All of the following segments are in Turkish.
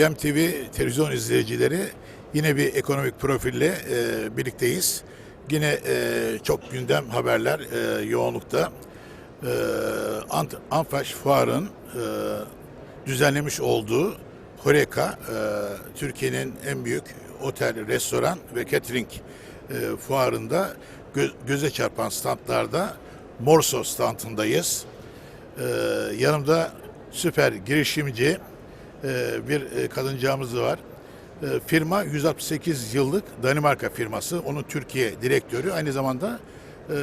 PM TV televizyon izleyicileri yine bir ekonomik profille e, birlikteyiz. Yine e, çok gündem haberler e, yoğunlukta. E, Ant Anfaş Fuar'ın e, düzenlemiş olduğu Horeca, e, Türkiye'nin en büyük otel, restoran ve catering e, fuarında gö- göze çarpan standlarda Morso standındayız. Ee, yanımda süper girişimci e, bir e, kadıncağımız var. E, firma 168 yıllık Danimarka firması. Onun Türkiye direktörü. Aynı zamanda e,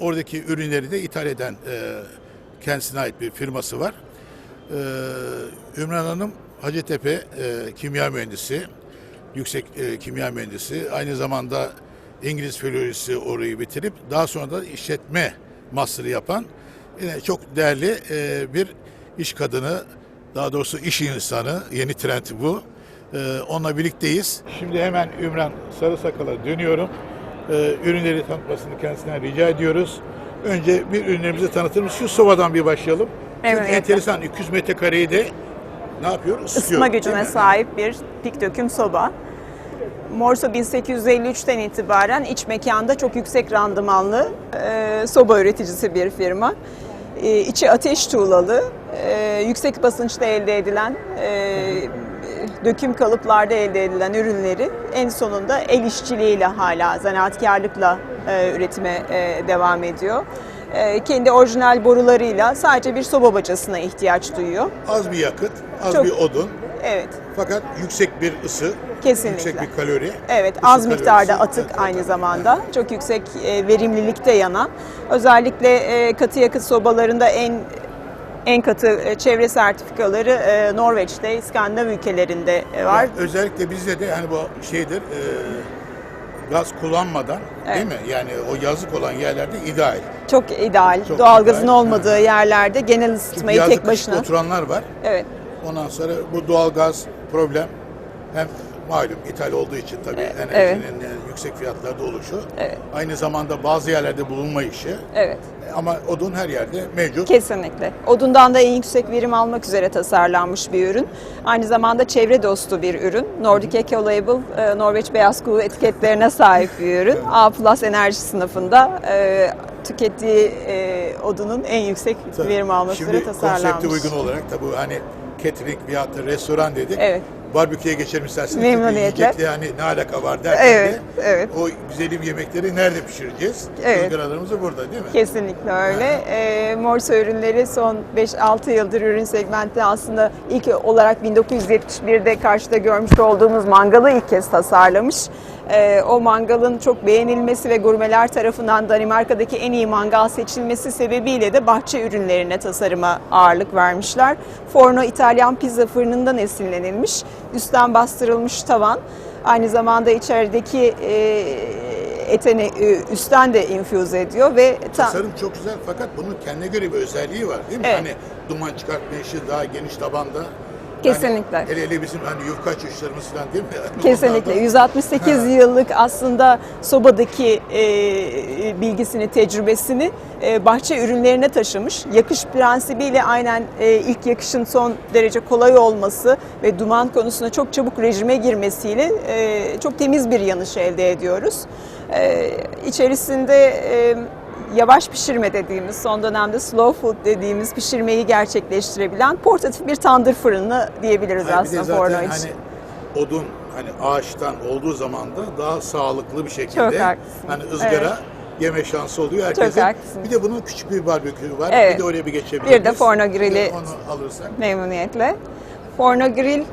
oradaki ürünleri de ithal eden e, kendisine ait bir firması var. E, Ümran Hanım Hacettepe e, kimya mühendisi. Yüksek e, kimya mühendisi. Aynı zamanda İngiliz filolojisi orayı bitirip daha sonra da işletme master'ı yapan yine çok değerli e, bir iş kadını, daha doğrusu iş insanı, yeni trend bu. E, onunla birlikteyiz. Şimdi hemen Ümran Sarı Sakal'a dönüyorum. E, ürünleri tanıtmasını kendisinden rica ediyoruz. Önce bir ürünlerimizi tanıtır mısın? Şu sobadan bir başlayalım. Evet, Çok evet. enteresan 200 metrekareyi de ne yapıyor? Isıtıyor, Isıtma gücüne sahip bir dik döküm soba. Morso 1853'ten itibaren iç mekanda çok yüksek randımanlı e, soba üreticisi bir firma. E, içi ateş tuğlalı, e, yüksek basınçta elde edilen, e, döküm kalıplarda elde edilen ürünleri en sonunda el işçiliğiyle hala, zanaatkarlıkla üretime devam ediyor. Kendi orijinal borularıyla sadece bir soba bacasına ihtiyaç duyuyor. Az bir yakıt, az Çok- bir odun. Evet, Fakat yüksek bir ısı, Kesinlikle. yüksek bir kalori. Evet, ısı az miktarda atık Evet, aynı evet. zamanda. Çok yüksek e, verimlilikte yanan. Özellikle e, katı yakıt sobalarında en en katı e, çevre sertifikaları Norveç'te, İskandinav ülkelerinde var. Ya özellikle bizde de hani bu şeydir, gaz kullanmadan değil mi? Yani o yazık olan yerlerde ideal. Çok ideal. Çok Doğalgazın ideal. olmadığı yerlerde genel Çünkü ısıtmayı yazık tek başına. oturanlar var. Evet. Ondan sonra bu doğal gaz problem hem malum ithal olduğu için tabii enerjinin evet. e, yüksek fiyatlarda oluşu. Evet. Aynı zamanda bazı yerlerde bulunma işi. Evet. Ama odun her yerde mevcut. Kesinlikle. Odundan da en yüksek verim almak üzere tasarlanmış bir ürün. Aynı zamanda çevre dostu bir ürün. Nordic Eco Label, e, Norveç Beyaz Kuğu etiketlerine sahip bir ürün. A Plus enerji sınıfında e, tükettiği e, odunun en yüksek Tabii. verim Şimdi üzere tasarlanmış. konsepte uygun olarak tabi hani catering veyahut da restoran dedik. Evet. Barbeküye geçelim isterseniz. Memnuniyetle. Yiyecekle hani ne alaka var derken Evet, de evet. o güzelim yemekleri nerede pişireceğiz? Evet. Izgaralarımız da burada değil mi? Kesinlikle öyle. E, Morso ürünleri son 5-6 yıldır ürün segmentte aslında ilk olarak 1971'de karşıda görmüş olduğumuz mangalı ilk kez tasarlamış. E, o mangalın çok beğenilmesi ve gurmeler tarafından Danimarka'daki en iyi mangal seçilmesi sebebiyle de bahçe ürünlerine tasarıma ağırlık vermişler. Forno İtalyan pizza fırınından esinlenilmiş. Üstten bastırılmış tavan. Aynı zamanda içerideki e, eteni e, üstten de infüze ediyor ve tam Tasarım çok güzel fakat bunun kendine göre bir özelliği var değil mi? Evet. Hani duman çıkartma işi daha geniş tabanda. Kesinlikle. Hele hele bizim hani yufka açışlarımız falan değil mi? Kesinlikle. Onlardan- 168 Ha. yıllık aslında sobadaki e, bilgisini, tecrübesini e, bahçe ürünlerine taşımış. Yakış prensibiyle aynen e, ilk yakışın son derece kolay olması ve duman konusunda çok çabuk rejime girmesiyle e, çok temiz bir yanış elde ediyoruz. E, içerisinde e, yavaş pişirme dediğimiz, son dönemde slow food dediğimiz pişirmeyi gerçekleştirebilen portatif bir tandır fırını diyebiliriz Hayır, aslında porno zaten için. hani odun hani ağaçtan olduğu zaman da daha sağlıklı bir şekilde Çok haklısın. hani ızgara Evet. yeme şansı oluyor herkesin. haklısın. Bir de bunun küçük bir barbekü var. Evet. Bir de oraya bir geçebiliriz. Bir de forno grili. Alırsak. Memnuniyetle. Forno Grill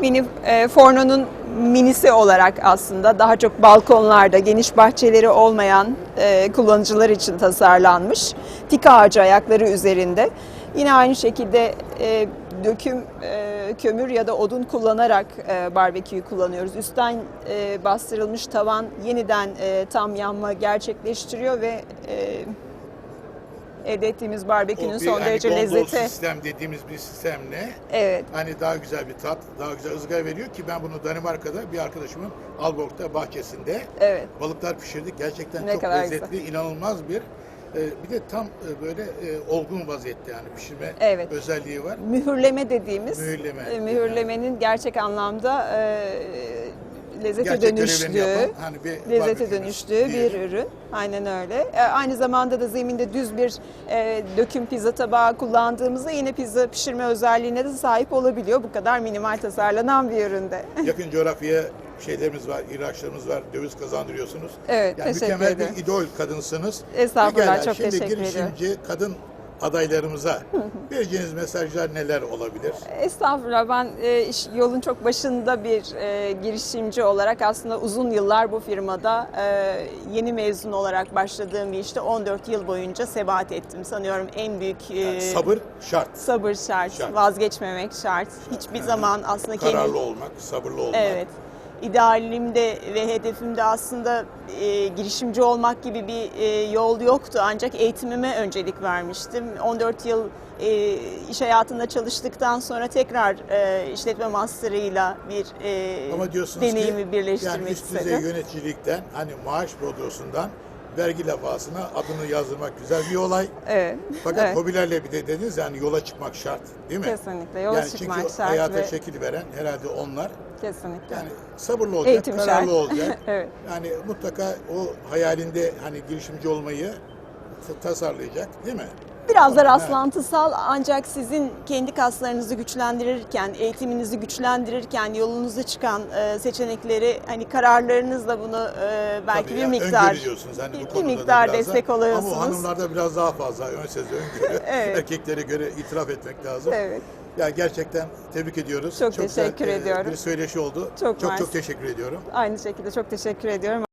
mini e, fornonun minisi olarak aslında daha çok balkonlarda geniş bahçeleri olmayan e, kullanıcılar için tasarlanmış. Tik ağacı ayakları üzerinde. Yine aynı şekilde e, döküm e, kömür ya da odun kullanarak e, barbeküyü kullanıyoruz. Üstten e, bastırılmış tavan yeniden e, tam yanma gerçekleştiriyor ve e, elde ettiğimiz barbekünün son hani derece gondol lezzeti. sistem dediğimiz bir sistemle Evet. hani daha güzel bir tat, daha güzel ızgara veriyor ki ben bunu Danimarka'da bir arkadaşımın Alborg'da bahçesinde Evet. balıklar pişirdik. Gerçekten Ne çok lezzetli, inanılmaz bir E, bir de tam e, böyle e, olgun vaziyette yani pişirme Evet. özelliği var. Mühürleme dediğimiz Mühürleme. mühürlemenin gerçek anlamda lezzete Gerçek dönüştüğü, yapan, hani bir lezzete dönüştüğü bir ürün. Aynen öyle. E, aynı zamanda da zeminde düz bir e, döküm pizza tabağı kullandığımızda yine pizza pişirme özelliğine de sahip olabiliyor. Bu kadar minimal tasarlanan bir üründe. Yakın coğrafyaya şeylerimiz var, ihraçlarımız var, döviz kazandırıyorsunuz. Evet, yani teşekkür mükemmel ederim. bir idol kadınsınız. Estağfurullah, Pekala, çok şimdi teşekkür ediyorum. girişimci kadın adaylarımıza vereceğiniz mesajlar neler olabilir? Estağfurullah ben e, iş- yolun çok başında bir e, girişimci olarak aslında uzun yıllar bu firmada e, yeni mezun olarak başladığım bir işte 14 yıl boyunca sebat ettim. Sanıyorum en büyük e, Yani sabır şart. sabır şart, Şart. vazgeçmemek şart. Hiçbir zaman aslında kendi Kararlı olmak, sabırlı olmak. Evet. İdealimde ve hedefimde aslında e, girişimci olmak gibi bir e, yol yoktu. Ancak eğitimime öncelik vermiştim. 14 yıl e, iş hayatında çalıştıktan sonra tekrar e, işletme master'ıyla bir e, Ama deneyimi ki birleştirmek yani üst düzey istedim. yöneticilikten hani maaş bordrosundan vergi levhasına adını yazdırmak güzel bir olay. Evet. Fakat evet. hobilerle bir de dediniz yani yola çıkmak şart değil mi? Kesinlikle yola yani çıkmak çünkü şart hayata ve şekil veren herhalde onlar. Kesinlikle. Yani sabırlı olacak, Eğitim kararlı şart. olacak. Evet. Yani mutlaka o hayalinde hani girişimci olmayı tasarlayacak değil mi? Biraz da rastlantısal ancak sizin kendi kaslarınızı güçlendirirken, eğitiminizi güçlendirirken yolunuzda çıkan e, seçenekleri hani kararlarınızla bunu e, belki bir ya, miktar öngörü diyorsunuz. Hani bu bir, konuda da miktar biraz destek oluyorsunuz. Ama o hanımlarda biraz daha fazla ön sezi öngörü. Evet. Erkeklere göre itiraf etmek lazım. Evet. Ya gerçekten tebrik ediyoruz. Çok güzel, teşekkür e, ediyorum. Bir söyleşi oldu. Çok çok, mersi. çok teşekkür ediyorum. Aynı şekilde çok teşekkür ediyorum.